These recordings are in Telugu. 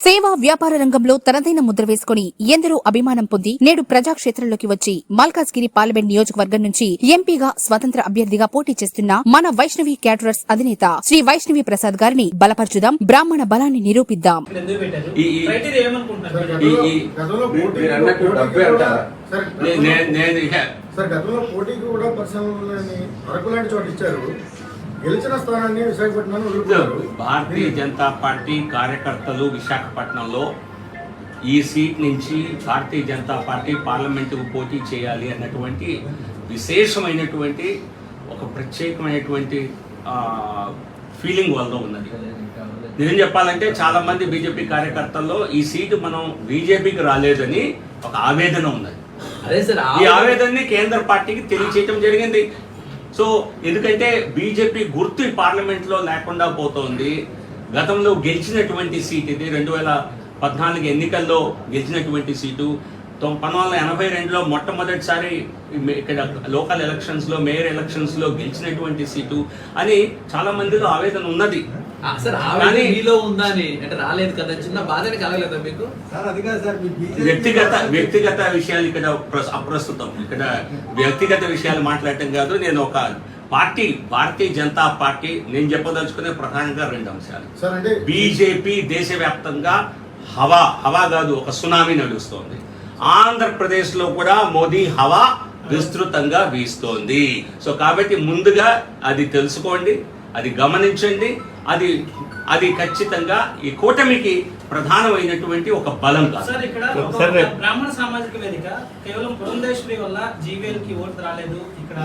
సేవా వ్యాపార రంగంలో తనదైన ముద్ర వేసుకుని ఎందరో అభిమానం పొంది నేడు ప్రజాక్షేత్రంలోకి వచ్చి మల్కాజ్గిరి పార్లమెంట్ నియోజకవర్గం నుంచి ఎంపీగా స్వతంత్ర అభ్యర్థిగా పోటీ చేస్తున్న మన వైష్ణవి క్యాటరర్స్ అధినేత శ్రీ వైష్ణవి ప్రసాద్ గారిని బలపరచుదాం. బ్రాహ్మణ బలాన్ని నిరూపిద్దాం. గతంలో పోటీకి కూడా- నేను గతంలో పోటీకి పర్సనల్ అరకు లాంటి చోట ఇచ్చారు. గెలిచిన స్థానాన్ని వదులుకున్నారు భారతీయ జనతా పార్టీ కార్యకర్తలు విశాఖపట్నంలో ఈ సీట్ నుంచి భారతీయ జనతా పార్టీ పార్లమెంటుకు పోటీ చేయాలి అన్నటువంటి విశేషమైనటువంటి ఒక ప్రత్యేకమైనటువంటి ఫీలింగ్ వాళ్ళలో ఉన్నది. నిజం చెప్పాలంటే చాలా మంది బీజేపీ కార్యకర్తల్లో ఈ సీటు మనం బీజేపీకి రాలేదని ఒక ఆవేదన ఉన్నది. అదే సార్ ఈ ఆవేదనని కేంద్ర పార్టీకి తెలియచేయటం జరిగింది. సో ఎందుకంటే బీజేపీ గుర్తు ఈ పార్లమెంట్లో లేకుండా పోతోంది. గతంలో గెలిచినటువంటి సీట్ ఇది రెండు వేల పద్నాలుగు ఎన్నికల్లో గెలిచినటువంటి సీటు. పంతొమ్మిది వందల ఎనభై రెండులో మొట్టమొదటిసారి ఇక్కడ లోకల్ ఎలక్షన్స్లో మేయర్ ఎలక్షన్స్లో గెలిచినటువంటి సీటు అని చాలా మందిలో ఆవేదన ఉన్నది. సార్ మీలో ఉందా అని అంటే రాలేదు కదా చిన్న బాధని కలగలేదా మీకు? వ్యక్తిగత వ్యక్తిగత విషయాలు ఇక్కడ ప్ర- అప్రస్తుతం. ఇక్కడ వ్యక్తిగత విషయాలు మాట్లాడటం కాదు నేను ఒక పార్టీ భారతీయ జనతా పార్టీ నేను చెప్పదలుచుకునే ప్రధానంగా రెండు అంశాలు. సార్ అంటే బీజేపీ దేశవ్యాప్తంగా హవా హవా కాదు ఒక సునామీ నడుస్తోంది. ఆంధ్రప్రదేశ్లో కూడా మోదీ హవా విస్తృతంగా వీస్తోంది. సో కాబట్టి ముందుగా అది తెలుసుకోండి అది గమనించండి అది అది ఖచ్చితంగా ఈ కూటమికి ప్రధానమైనటువంటి ఒక బలం కాదు. సార్ ఇక్కడ బ్రాహ్మణ సామాజిక వేదిక కేవలం పురంధేశ్వరి వల్ల జీవీఎల్కి ఓటు రాలేదు. ఇక్కడ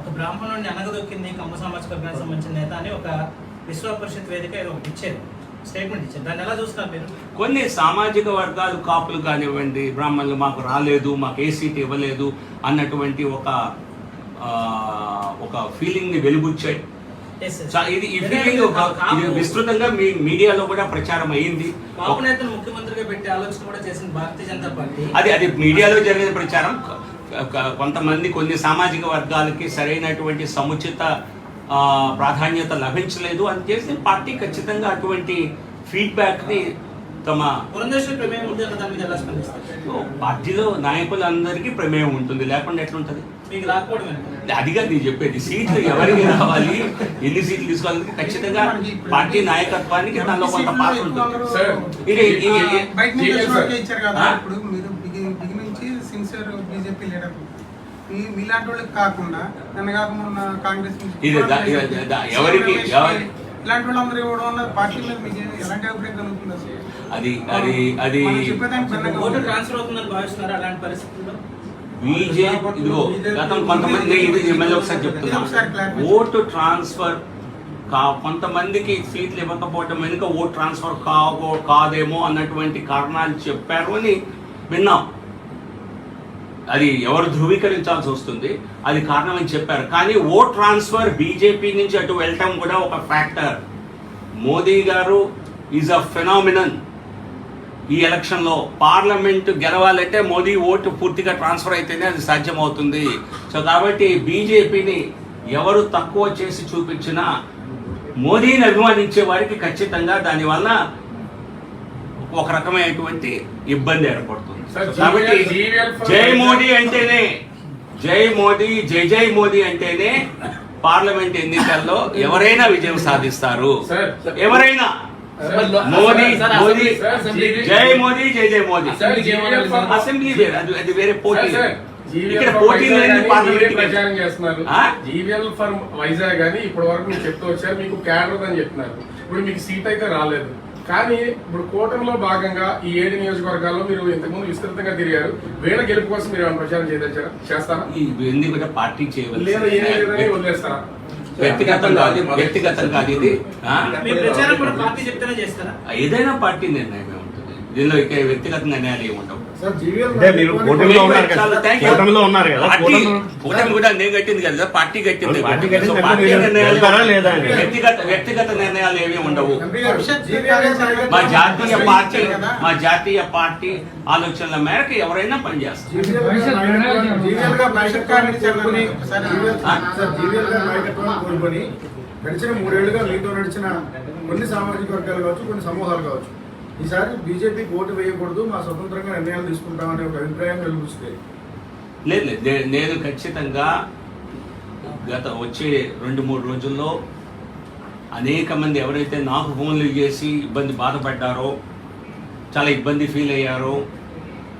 ఒక బ్రాహ్మణుడిని అనగదొక్కింది కమ్మ సామాజిక వర్గానికి సంబంధించిన నేత అని ఒక విశ్వ పరిషత్ వేదిక ఒకటి ఇచ్చారు. స్టేట్మెంట్ ఇచ్చారు. దాన్ని ఎలా చూస్తారు మీరు? కొన్ని సామాజిక వర్గాలు కాపులు కానివ్వండి బ్రాహ్మణులు మాకు రాలేదు మాకు ఏ సీట్ ఇవ్వలేదు అన్నటువంటి ఒక ఆ, ఒక ఫీలింగ్ని వెలుగుచ్చాయి. ఇది ఈ ఎందుకంటే ఫీలింగ్ ఒక కాపు- ఇది విస్తృతంగా మీ మీడియాలో కూడా ప్రచారం అయింది కాపు నేతను ముఖ్యమంత్రిగా పెట్టే ఆలోచన కూడా చేసింది భారతీయ జనతా పార్టీ. అది అది మీడియాలో జరిగిన ప్రచారం. కొంతమంది కొన్ని సామాజిక వర్గాలకి సరైనటువంటి సముచిత ప్రాధాన్యత లభించలేదు అని చేసి పార్టీ ఖచ్చితంగా అటువంటి ఫీడ్బ్యాక్ని తమ పార్టీలో నాయకులందరికీ ప్రమేయం ఉంటుంది లేకుండా ఎట్లుంటది? మీకు రాకపోవడం ఏంటి? అదిగా నేను చెప్పేది సీట్లు ఎవరికి రావాలి ఎన్ని సీట్లు తీసుకోవాలి ఖచ్చితంగా పార్టీ నాయకత్వానికి దానిలో కొంత పాత్ర ఉంటుంది. కదా మీలాంటి వాళ్ళకి కాకుండా నన్ను కాక మొన్న కాంగ్రెస్ ఎవరికి ఎవరి- ఇలాంటి వాళ్ళందరూ ఇవ్వడం వల్ల పార్టీ మీద మీకు ఎలాంటి అభిప్రాయం కలుగుతుంది అసలు? అది అది అది ఓటు. ట్రాన్స్ఫర్ అవుతుందని భావిస్తున్నారు అలాంటి పరిస్థితుల్లో బీజేపీ ఇదిగో గతం కొంతమంది మళ్ళీ ఒకసారి చెప్తున్నా ఓటు ట్రాన్స్ఫర్ కా కొంతమందికి సీట్లు ఇవ్వకపోవటం వెనుక ఓటు ట్రాన్స్ఫర్ కావో కాదేమో అన్నటువంటి కారణాలు చెప్పారు అని విన్నాం అది ఎవరు ధృవీకరించాల్సి వస్తుంది అది కారణం అని చెప్పారు. కానీ ఓట్ ట్రాన్స్ఫర్ బీజేపీ నుంచి అటు వెళ్ళటం కూడా ఒక ఫ్యాక్టర్. మోదీ గారు ఈజ్ అ ఫెనామినన్ ఈ ఎలక్షన్లో పార్లమెంట్ గెలవాలంటే మోదీ ఓటు పూర్తిగా ట్రాన్స్ఫర్ అయితేనే అది సాధ్యమవుతుంది. సో కాబట్టి బీజేపీని ఎవరు తక్కువ చేసి చూపించినా మోదీని అభిమానించే వారికి ఖచ్చితంగా దానివల్ల ఒక రకమైనటువంటి ఇబ్బంది ఏర్పడుతుంది. కాబట్టి జై మోదీ అంటేనే జై మోదీ జై జై మోదీ అంటేనే పార్లమెంట్ ఎన్నికల్లో ఎవరైనా విజయం సాధిస్తారు. సార్, ఎవరైనా? మోదీ సార్, మోదీ. జై మోదీ జై జై మోదీ. అసెంబ్లీ వేరే అది వేరే పోటీ. ఇక్కడ పోటీ? జీవీఎల్ ఫర్ వైజాగ్ అని ఇప్పటి వరకు మీరు చెప్తూ వచ్చారు మీకు క్యాడర్ అని చెప్తున్నారు ఇప్పుడు మీకు సీట్ అయితే రాలేదు. కానీ ఇప్పుడు కూటమిలో భాగంగా ఈ ఏడు నియోజకవర్గాల్లో మీరు ఇంతకుముందు విస్తృతంగా తిరిగారు. వీళ్ళ గెలుపు కోసం మీరు ఏమైనా ప్రచారం చేయదచ్చారా చేస్తారా? కూడా పార్టీ లేదా ఏ లేదని చేయవలసి వదిలేస్తారా? వ్యక్తిగతం కాదు వ్యక్తిగతం కాదు ఇది. ఏదైనా పార్టీ నిర్ణయమే. ఉంటుంది దీనిలో ఇక వ్యక్తిగత నిర్ణయాలు ఏమి ఉండవు. కూటమి- కూడా నేను కట్టింది కదా పార్టీ కట్టింది. వ్యక్తిగత వ్యక్తిగత నిర్ణయాలు ఏమీ ఉండవు. మా జాతీయ పార్టీ కదా. మా జాతీయ పార్టీ ఆలోచనల మేరకు ఎవరైనా పనిచేస్తారు. గడిచిన మూడేళ్ళుగా మీతో నడిచిన కొన్ని సామాజిక వర్గాలు కావచ్చు కొన్ని సమూహాలు కావచ్చు. ఈసారి బీజేపీకి ఓటు వేయకూడదు మా స్వతంత్రంగా నిర్ణయాలు తీసుకుంటామనే ఒక అభిప్రాయం వెలుగుస్తే లేదు లేదు. నేను ఖచ్చితంగా గత వచ్చే రెండు మూడు రోజుల్లో అనేక మంది ఎవరైతే నాకు ఫోన్లు చేసి ఇబ్బంది బాధపడ్డారో చాలా ఇబ్బంది ఫీల్ అయ్యారో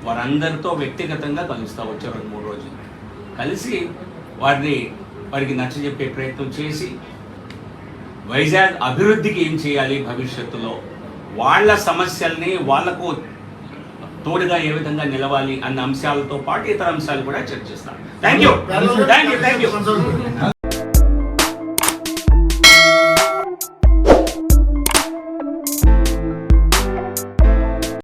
వారందరితో వ్యక్తిగతంగా కలుస్తా వచ్చే రెండు మూడు రోజులు. కలిసి వారిని వారికి నచ్చజెప్పే ప్రయత్నం చేసి వైజాగ్ అభివృద్ధికి ఏం చేయాలి భవిష్యత్తులో? వాళ్ళ సమస్యల్ని వాళ్ళకు తోడుగా ఏ విధంగా నిలవాలి అన్న అంశాలతో పాటు ఇతర అంశాలు కూడా చర్చిస్తాం thank you thank you thank you